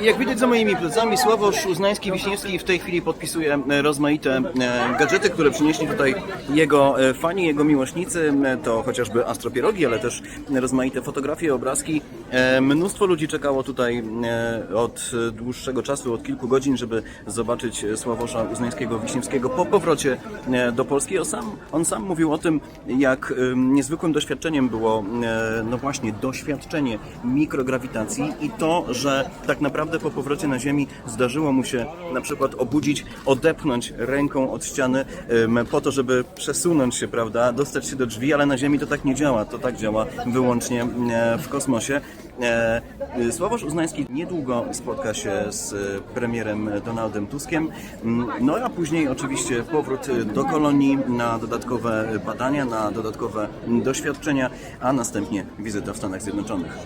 Jak widać za moimi plecami, Sławosz Uznański-Wiśniewski w tej chwili podpisuje e, rozmaite e, gadżety, które przynieśli tutaj jego e, fani, jego miłośnicy. To chociażby astropierogi, ale też rozmaite fotografie, obrazki. Mnóstwo ludzi czekało tutaj od dłuższego czasu, od kilku godzin, żeby zobaczyć Sławosza Uznańskiego-Wiśniewskiego po powrocie do Polski. On sam, on sam mówił o tym, jak niezwykłym doświadczeniem było, no właśnie, doświadczenie mikrograwitacji i to, że tak naprawdę po powrocie na Ziemi zdarzyło mu się na przykład obudzić, odepchnąć ręką od ściany po to, żeby przesunąć się, prawda, dostać się do drzwi, ale na Ziemi to tak nie działa, to tak działa wyłącznie w kosmosie. E, e, Sławosz Uznański niedługo spotka się z e, premierem Donaldem Tuskiem, Mm, no a później oczywiście powrót do kolonii na dodatkowe badania, na dodatkowe doświadczenia, a następnie wizyta w Stanach Zjednoczonych.